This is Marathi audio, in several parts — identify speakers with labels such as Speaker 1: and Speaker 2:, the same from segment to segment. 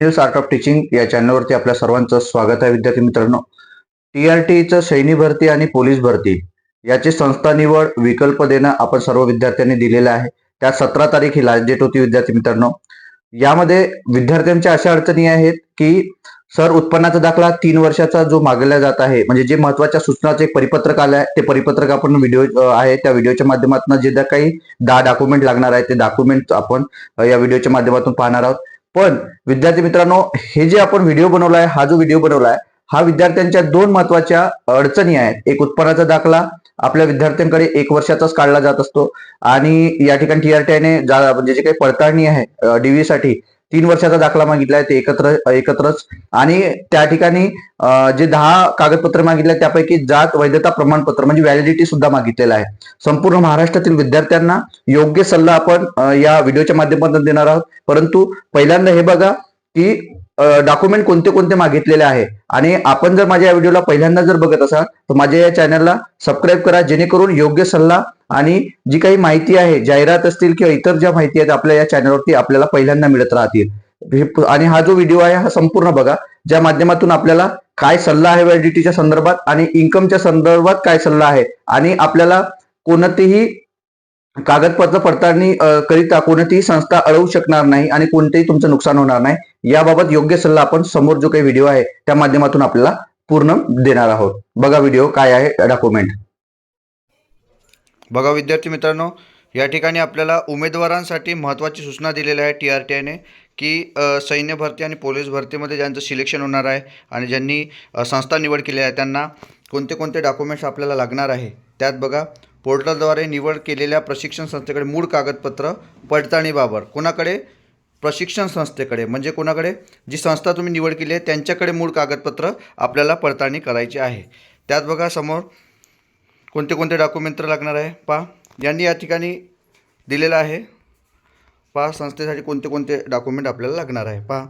Speaker 1: न्यूज आर्ट ऑफ टीचिंग या चॅनलवरती आपल्या सर्वांचं स्वागत आहे. विद्यार्थी मित्रांनो टी आर टीचं सैनिक भरती आणि पोलीस भरती याची संस्था निवड विकल्प देणं आपण सर्व विद्यार्थ्यांनी दिलेलं आहे. त्या सतरा तारीख ही लास्ट डेट होती विद्यार्थी मित्रांनो. यामध्ये विद्यार्थ्यांच्या अशा अडचणी आहेत की सर उत्पन्नाचा दाखला तीन वर्षाचा जो मागवला जात आहे म्हणजे जे महत्त्वाच्या सूचनाचं एक परिपत्रक आलं आहे ते परिपत्रक आपण व्हिडिओ आहे. त्या व्हिडिओच्या माध्यमातून जे ज्या काही दहा डॉक्युमेंट लागणार आहे ते डॉक्युमेंट आपण या व्हिडिओच्या माध्यमातून पाहणार आहोत. पण विद्यार्थी मित्रांनो हे जे आपण व्हिडिओ बनवला आहे हा जो व्हिडिओ बनवला आहे हा विद्यार्थ्यांच्या दोन महत्त्वाच्या अडचणी आहेत. एक उत्पन्नाचा दाखला आपल्या विद्यार्थ्यांकडे एक वर्षाचाच काढला जात असतो. आणि या ठिकाणी टीआरटीआयने म्हणजे जे काही पडताळणी आहे डीव्ही साठी तीन वर्षाचा दाखला मागितलाय ते एकत्र एकत्रच. आणि त्या ठिकाणी जे दहा कागदपत्र मागितले त्यापैकी जात वैधता प्रमाणपत्र म्हणजे व्हॅलिडिटी सुद्धा मागितलेलं आहे. संपूर्ण महाराष्ट्रातील विद्यार्थ्यांना योग्य सल्ला आपण या व्हिडिओच्या माध्यमातून देणार आहोत. परंतु पहिल्यांदा हे बघा की डॉक्युमेंट कोणते कोणते मागितलेले आहे? आणि आपण जर माझ्या या व्हिडिओला पहिल्यांदा जर बघत असाल तर माझ्या या चॅनलला सबस्क्राईब करा जेणेकरून योग्य सल्ला आणि जी काही माहिती आहे जाहिरात असतील किंवा इतर ज्या माहिती आहेत आपल्या या चॅनलवरती आपल्याला पहिल्यांदा मिळत राहतील. आणि हा जो व्हिडिओ आहे हा संपूर्ण बघा ज्या माध्यमातून आपल्याला काय सल्ला आहे व्हॅलिडिटीच्या संदर्भात आणि इन्कमच्या संदर्भात काय सल्ला आहे आणि आपल्याला कोणतेही कागदपत्र पडताळणी करिता कोणतीही संस्था अडवू शकणार नाही आणि कोणतेही तुमचं नुकसान होणार नाही. याबाबत योग्य सल्ला आपण समोर जो काही व्हिडिओ आहे त्या माध्यमातून आपल्याला पूर्ण देणार आहोत. बघा व्हिडिओ काय आहे डॉक्युमेंट
Speaker 2: बघा विद्यार्थी मित्रांनो या ठिकाणी आपल्याला उमेदवारांसाठी महत्त्वाची सूचना दिलेल्या आहे टी आर टी आयने की सैन्य भरती आणि पोलीस भरतीमध्ये ज्यांचं सिलेक्शन होणार आहे आणि ज्यांनी संस्था निवड केली आहे त्यांना कोणते कोणते डॉक्युमेंट्स आपल्याला लागणार आहे त्यात बघा. पोर्टलद्वारे निवड केलेल्या प्रशिक्षण संस्थेकडे मूळ कागदपत्र पडताळणीबाबत कोणाकडे? प्रशिक्षण संस्थेकडे. म्हणजे कोणाकडे? जी संस्था तुम्ही निवड केली आहे त्यांच्याकडे मूळ कागदपत्र आपल्याला पडताळणी करायची आहे. त्यात बघा समोर कोणते कोणते डॉक्युमेंट लागणार आहे? पहा यांनी या ठिकाणी दिलेलं आहे. पहा संस्थेसाठी कोणते कोणते डॉक्युमेंट आपल्याला लागणार आहे? पहा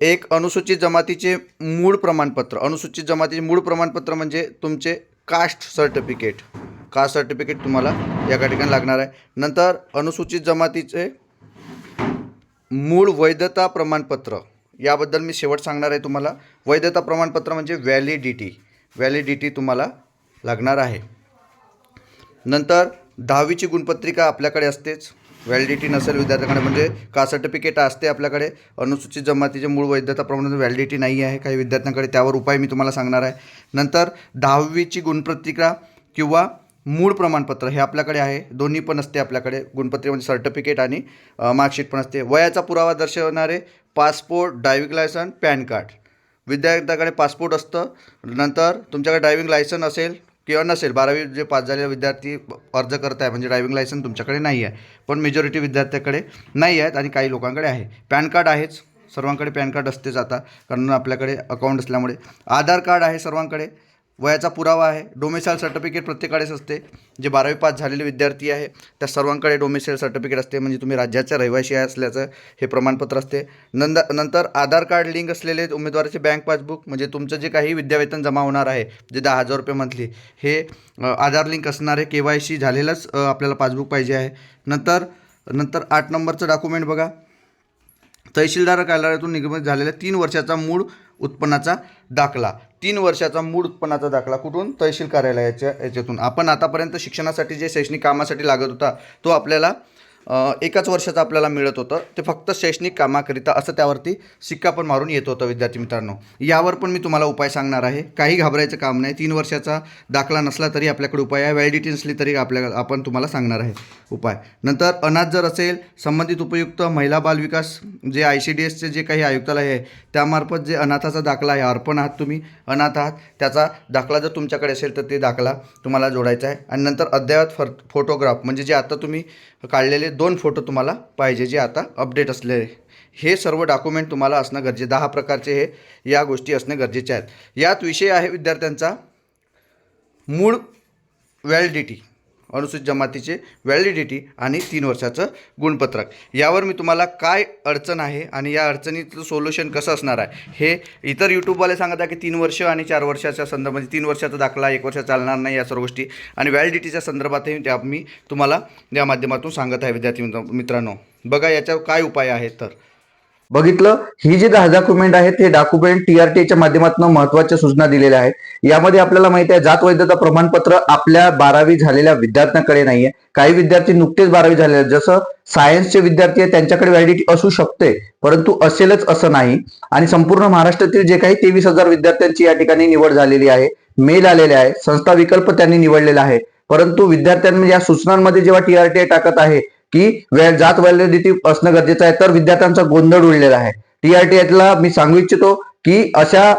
Speaker 2: एक अनुसूचित जमातीचे मूळ प्रमाणपत्र. अनुसूचित जमातीचे मूळ प्रमाणपत्र म्हणजे तुमचे कास्ट सर्टिफिकेट कास्ट सर्टिफिकेट तुम्हाला या ठिकाणी लागणार आहे? नंतर अनुसूचित जमातीचे मूळ वैधता प्रमाणपत्र. याबद्दल मी शेवट सांगणार आहे तुम्हाला. वैधता प्रमाणपत्र म्हणजे व्हॅलिडिटी व्हॅलिडिटी तुम्हाला लागणार आहे. नंतर दहावीची गुणपत्रिका आपल्याकडे असतेच. व्हॅलिडिटी नसेल विद्यार्थ्यांकडे म्हणजे का सर्टिफिकेट असते आपल्याकडे? अनुसूचित जमातीचे मूळ वैधता प्रमाण व्हॅलिडिटी नाही आहे काही विद्यार्थ्यांकडे त्यावर उपाय मी तुम्हाला सांगणार आहे. नंतर दहावीची गुणपत्रिका किंवा मूळ प्रमाणपत्र हे आपल्याकडे आहे. दोन्ही पण असते आपल्याकडे. गुणपत्रिका म्हणजे सर्टिफिकेट आणि मार्कशीट पण असते. वयाचा पुरावा दर्शवणारे passport driving license pan card विद्यार्थ्याकडे passport असतं. नंतर तुमच्याकडे ड्रायव्हिंग लायसन असेल किंवा नसेल बारावी जे पास झालेले विद्यार्थी अर्ज करत आहे म्हणजे ड्रायव्हिंग लायसन तुमच्याकडे नाही आहे. पण मेजॉरिटी विद्यार्थ्याकडे नाही आहेत आणि काही लोकांकडे आहे. पॅन कार्ड आहेच. सर्वांकडे पॅन कार्ड असतेच आता. कारण आपल्याकडे अकाउंट असल्यामुळे. आधार कार्ड आहे सर्वांकडे. वयाचा पुरावा आहे. डोमेसाईल सर्टिफिकेट प्रत्येकाकडेच असते. जे बारावी पास झालेले विद्यार्थी आहे त्या सर्वांकडे डोमेसाईल सर्टिफिकेट असते. म्हणजे तुम्ही राज्याच्या रहिवाशी आहे असल्याचं हे प्रमाणपत्र असते. नंद नंतर आधार कार्ड लिंक असलेले उमेदवाराचे बँक पासबुक म्हणजे तुमचं जे काही विद्यावेतन जमा होणार आहे जे दहा हजार रुपये मंथली हे आधार लिंक असणारे के वाय सी झालेलंच आपल्याला पासबुक पाहिजे आहे. नंतर नंतर आठ नंबरचं डॉक्युमेंट बघा. तहसीलदार कार्यालयातून निगमित झालेल्या तीन वर्षाचा मूळ उत्पन्नाचा दाखला. तीन वर्षाचा मूळ उत्पन्नाचा दाखला कुठून? तहसील कार्यालयाच्या याच्यातून. आपण आतापर्यंत शिक्षणासाठी जे शैक्षणिक कामासाठी लागत होता तो आपल्याला एकाच वर्षाचं आपल्याला मिळत होतं. ते फक्त शैक्षणिक कामाकरिता असं त्यावरती सिक्का पण मारून येत होतं विद्यार्थी मित्रांनो. यावर पण मी तुम्हाला उपाय सांगणार आहे. काही घाबरायचं काम नाही. तीन वर्षाचा दाखला नसला तरी आपल्याकडे उपाय आहे. व्हॅलिडिटी नसली तरी आपल्या आपण तुम्हाला सांगणार आहे उपाय. नंतर अनाथ जर असेल संबंधित उपयुक्त महिला बाल विकास जे आय सी डी एसचे जे काही आयुक्तालय आहे त्यामार्फत जे अनाथाचा दाखला आहे अर्पण आहात तुम्ही अनाथ आहात त्याचा दाखला जर तुमच्याकडे असेल तर ते दाखला तुम्हाला जोडायचा आहे. आणि नंतर अद्ययावत फर फोटोग्राफ म्हणजे जे आता तुम्ही काढलेले दोन फोटो तुम्हाला पाहिजे जे आता अपडेट असलेले हे सर्व डॉक्युमेंट तुम्हाला असणं गरजे दहा प्रकारचे हे या गोष्टी असणे गरजेचे आहेत. यात विषय आहे विद्यार्थ्यांचा मूळ व्हॅलिडिटी अनुसूचित जमातीचे व्हॅलिडिटी आणि तीन वर्षाचं गुणपत्रक. यावर मी तुम्हाला काय अडचण आहे आणि या अडचणीचं सोल्युशन कसं असणार आहे हे इतर यूट्यूबवाले सांगत आहे की तीन वर्ष आणि चार वर्षाच्या संदर्भात तीन वर्षाचा दाखला एक वर्ष चालणार नाही या सर्व गोष्टी आणि व्हॅलिडिटीच्या संदर्भातही त्या मी तुम्हाला या माध्यमातून सांगत आहे विद्यार्थी मित्रांनो. बघा याच्यावर काय उपाय आहेत तर.
Speaker 1: बघितलं ही जी दहा डॉक्युमेंट आहेत हे डॉक्युमेंट टीआरटीच्या माध्यमातून महत्त्वाच्या सूचना दिलेल्या आहेत. यामध्ये आपल्याला माहिती आहे जात वैधता प्रमाणपत्र आपल्या बारावी झालेल्या विद्यार्थ्यांकडे नाहीये. काही विद्यार्थी नुकतेच बारावी झालेले आहेत. जसं सायन्सचे विद्यार्थी आहेत त्यांच्याकडे व्हॅलिडिटी असू शकते परंतु असेलच असं नाही. आणि संपूर्ण महाराष्ट्रातील जे काही तेवीस हजार विद्यार्थ्यांची या ठिकाणी निवड झालेली आहे मेल आलेले आहे संस्था विकल्प त्यांनी निवडलेला आहे. परंतु विद्यार्थ्यांनी या सूचनांमध्ये जेव्हा टीआरटीआय टाकत आहे की वे- जात व्हॅलिडिटी असणं गरजेचं आहे. तर विद्यार्थ्यांचा गोंधळ उडलेला आहे. टीआरटीआयला मी सांगू इच्छितो की अशा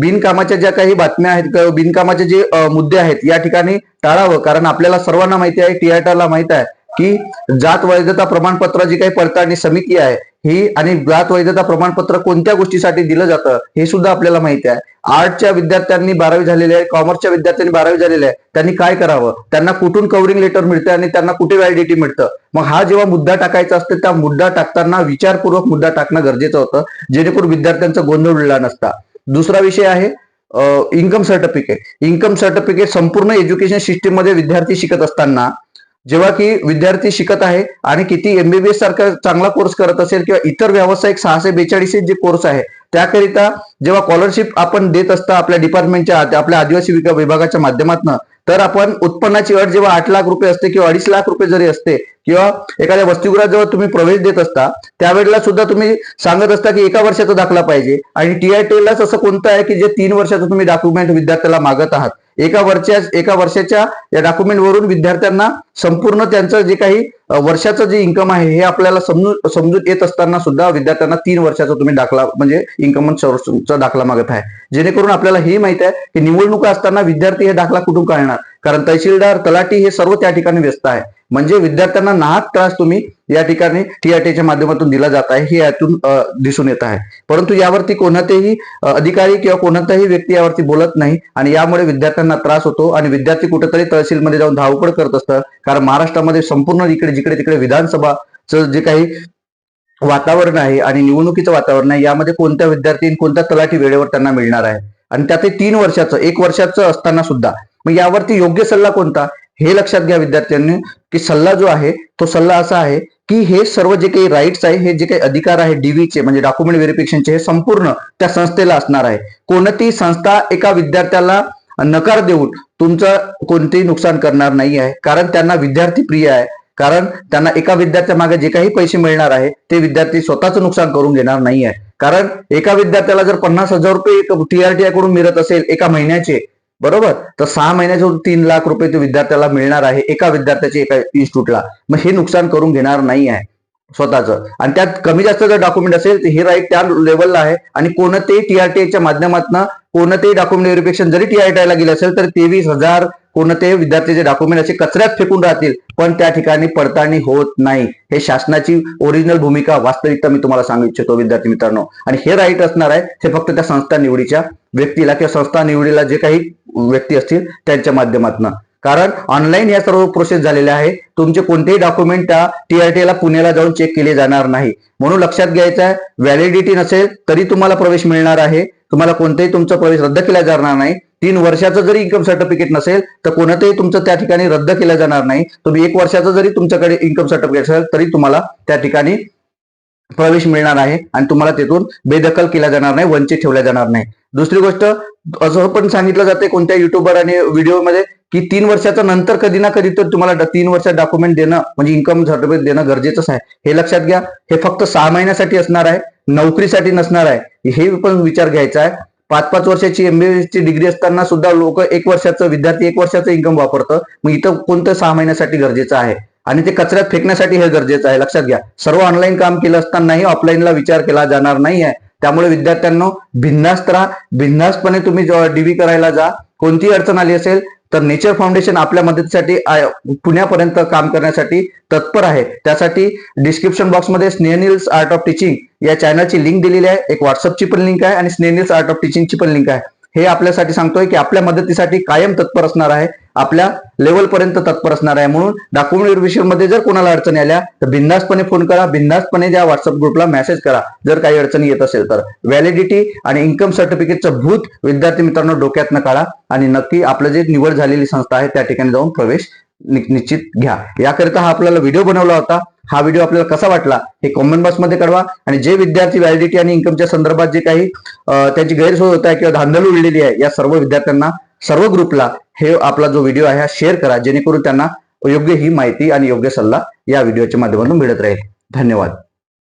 Speaker 1: बिनकामाच्या ज्या काही बातम्या आहेत बिनकामाचे जे मुद्दे आहेत या ठिकाणी टाळावं. कारण आपल्याला सर्वांना माहिती आहे टीआरटीला माहीत आहे की जात वैधता प्रमाणपत्र जी काही पडताळणी समिती आहे. ही आणि जात वैधता प्रमाणपत्र कोणत्या गोष्टीसाठी दिलं जातं हे सुद्धा आपल्याला माहिती आहे. आर्टच्या विद्यार्थ्यांनी बारावी झालेले आहे कॉमर्सच्या विद्यार्थ्यांनी बारावी झालेले आहे. त्यांनी काय करावं? त्यांना कुठून कव्हरिंग लेटर मिळते आणि त्यांना कुठे व्हॅलिडिटी मिळतं? मग हा जेव्हा मुद्दा टाकायचा असतो त्या मुद्दा टाकताना विचारपूर्वक मुद्दा टाकणं गरजेचं होतं जेणेकरून विद्यार्थ्यांचा गोंधळ उडला नसता. दुसरा विषय आहे इन्कम सर्टिफिकेट इन्कम सर्टिफिकेट संपूर्ण एज्युकेशन सिस्टीममध्ये विद्यार्थी शिकत असताना जेव्हा की विद्यार्थी शिकत आहे आणि किती एमबीबीएस सारखा चांगला कोर्स करत असेल किंवा इतर व्यावसायिक सहाशे बेचाळीस जे कोर्स आहे त्याकरिता जेव्हा स्कॉलरशिप आपण देत असता आपल्या डिपार्टमेंटच्या आपल्या आदिवासी विभागाच्या माध्यमातून तर आपण उत्पन्नाची अट जेव्हा आठ लाख रुपये असते किंवा अडीच लाख रुपये जरी असते किंवा एखाद्या वसतिगृहात जेव्हा तुम्ही प्रवेश देत असता त्यावेळेला सुद्धा तुम्ही सांगत असता की एका वर्षाचा दाखला पाहिजे. आणि टीआयटीलाच असं कोणतं आहे की जे तीन वर्षाचं तुम्ही डॉक्युमेंट विद्यार्थ्याला मागत आहात. एका वर्षा एका वर्षाच्या या डॉक्युमेंट वरून विद्यार्थ्यांना संपूर्ण त्यांचं जे काही वर्षाचं जे इन्कम आहे हे आपल्याला समजून समजून येत असताना सुद्धा विद्यार्थ्यांना तीन वर्षाचा तुम्ही दाखला म्हणजे इन्कम सोर्सचा दाखला मागत आहे. जेणेकरून आपल्याला हे माहीत आहे की निवडणुका असताना विद्यार्थी हे दाखला कुठून काढणार? कारण तहसीलदार तलाठी हे सर्व त्या ठिकाणी व्यस्त आहे. म्हणजे विद्यार्थ्यांना नाहक त्रास तुम्ही या ठिकाणी टीआरटीच्या माध्यमातून दिला जात आहे हे यातून दिसून येत आहे. परंतु यावरती कोणतेही अधिकारी किंवा कोणताही व्यक्ती यावरती बोलत नाही आणि यामुळे विद्यार्थ्यांना त्रास होतो आणि विद्यार्थी कुठेतरी तहसीलमध्ये जाऊन धावपळ करत असतं कारण महाराष्ट्रामध्ये संपूर्ण इकडे जिकडे तिकडे विधानसभाचं जे काही वातावरण आहे आणि निवडणुकीचं वातावरण आहे यामध्ये कोणत्या विद्यार्थी कोणत्या तलाठी वेळेवर त्यांना मिळणार आहे? आणि त्यात तीन वर्षाचं एक वर्षाचं असताना सुद्धा. मग यावरती योग्य सल्ला कोणता? हे लक्षात घ्या विद्यार्थ्यांनी की सल्ला जो आहे तो सल्ला असा आहे की हे सर्व जे काही राईट्स आहे हे जे काही अधिकार आहे डीव्हीचे म्हणजे डॉक्युमेंट व्हेरिफिकेशनचे हे संपूर्ण त्या संस्थेला असणार आहे. कोणतीही संस्था एका विद्यार्थ्याला नकार देऊन तुमचं कोणतेही नुकसान करणार नाही आहे कारण त्यांना विद्यार्थी प्रिय आहे कारण त्यांना एका विद्यार्थ्या मागे जे काही पैसे मिळणार आहे ते विद्यार्थी स्वतःचं नुकसान करून घेणार नाही आहे. कारण एका विद्यार्थ्याला जर पन्नास हजार रुपये टीआरटीआयकडून मिळत असेल एका महिन्याचे बरोबर? तर सहा महिन्याचे तीन लाख रुपये ते विद्यार्थ्याला मिळणार आहे एका विद्यार्थ्याचे एका इन्स्टिट्यूटला. मग हे नुकसान करून घेणार नाही आहे स्वतःचं. आणि त्यात कमी जास्त जर डॉक्युमेंट असेल तर हे राईट त्या लेवलला आहे. आणि कोणतेही टीआरटीआयच्या माध्यमातून कोणतेही डॉक्युमेंट व्हेरिफिकेशन जरी टीआरटीआयला गेलं असेल तर तेवीस हजार कोणतेही विद्यार्थ्याचे डॉक्युमेंट असे कचऱ्यात फेकून राहतील. पण त्या ठिकाणी पडताळणी होत नाही. हे शासनाची ओरिजिनल भूमिका वास्तविकता मी तुम्हाला सांगू इच्छितो विद्यार्थी मित्रांनो. आणि हे राईट असणार आहे हे फक्त त्या संस्था निवडीच्या व्यक्तीला किंवा संस्था निवडीला जे काही व्यक्ती असतील त्यांच्या माध्यमातून. कारण ऑनलाईन या सर्व प्रोसेस झालेल्या आहे तुमचे कोणतेही डॉक्युमेंट त्या टीआरटीला पुण्याला जाऊन चेक केले जाणार नाही. म्हणून लक्षात घ्यायचं आहे व्हॅलिडिटी नसेल तरी तुम्हाला प्रवेश मिळणार आहे. तुम्हाला कोणताही तुमचा प्रवेश रद्द केला जाणार नाही. तीन वर्षाचं जरी इन्कम सर्टिफिकेट नसेल तर कोणतंही तुमचं त्या ठिकाणी रद्द केलं जाणार नाही. तुम्ही एक वर्षाचं जरी तुमच्याकडे इन्कम सर्टिफिकेट असेल तरी तुम्हाला त्या ठिकाणी प्रवेश मिळणार आहे. आणि तुम्हाला तिथून बेदखल केला जाणार नाही वंचित ठेवल्या जाणार नाही. दुसरी गोष्ट असं पण सांगितलं जाते कोणत्या युट्यूबर आणि व्हिडिओमध्ये की तीन वर्षाच्या नंतर कधी ना कधी तर तुम्हाला तीन वर्षात डॉक्युमेंट देणं म्हणजे इन्कम सर्टिफिकेट देणं गरजेचंच आहे. हे लक्षात घ्या. हे फक्त सहा महिन्यासाठी असणार आहे. नोकरीसाठी नसणार आहे. हे पण विचार घ्यायचा आहे. पाच पाच वर्षाची एमबीबीएस ची डिग्री असताना सुद्धा लोक एक वर्षाचं विद्यार्थी एक वर्षाचं इन्कम वापरतं. मग इथं कोणतं सहा महिन्यासाठी गरजेचं आहे? आणि ते कचऱ्यात फेकण्यासाठी हे गरजेचं आहे. लक्षात घ्या. सर्व ऑनलाईन काम केलं असतानाही ऑफलाईनला विचार केला जाणार नाही आहे त्यामुळे विद्यार्थ्यांनो भिन्नास्त राहा. भिन्नास्तपणे तुम्ही डीव्ही करायला जा कोणतीही अडचण आली असेल तर नेचर फाउंडेशन आपल्या मदतीसाठी पुण्यापर्यंत काम करण्यासाठी तत्पर आहे. त्यासाठी डिस्क्रिप्शन बॉक्समध्ये स्नेहनिल्स आर्ट ऑफ टीचिंग या चॅनलची लिंक दिलेली आहे. एक व्हॉट्सअपची पण लिंक आहे आणि स्नेहनिल्स आर्ट ऑफ टीचिंगची पण लिंक आहे. हे आपल्यासाठी सांगतोय की आपल्या मदतीसाठी कायम तत्पर असणार आहे. आपल्या लेवल पर्यंत तत्पर असणार आहे. म्हणून डॉक्युमेंट व्हेरिफिकेशनमध्ये जर कोणाला अडचणी आल्या तर बिंदास्तपणे फोन करा. बिंदास्तपणे त्या व्हॉट्सअप ग्रुपला मेसेज करा. जर काही अडचणी येत असेल तर. व्हॅलिडिटी आणि इन्कम सर्टिफिकेटचं भूत विद्यार्थी मित्रांनो डोक्यात न काढा. आणि नक्की आपलं जे निवड झालेली संस्था आहे त्या ठिकाणी जाऊन प्रवेश निश्चित घ्या. याकरिता हा आपल्याला व्हिडिओ बनवला होता. हा व्हिडिओ आपल्याला कसा वाटला हे कॉमेंट बॉक्समध्ये कळवा आणि जे विद्यार्थी व्हॅलिडिटी आणि इन्कमच्या संदर्भात जे काही त्याची त्यांची गैरसोय होत आहे किंवा धांदल उडलेली आहे या सर्व विद्यार्थ्यांना सर्व ग्रुपला हे आपला जो व्हिडिओ आहे हा शेअर करा जेणेकरून त्यांना योग्य ही माहिती आणि योग्य सल्ला या व्हिडिओच्या माध्यमातून मिळत राहील. धन्यवाद.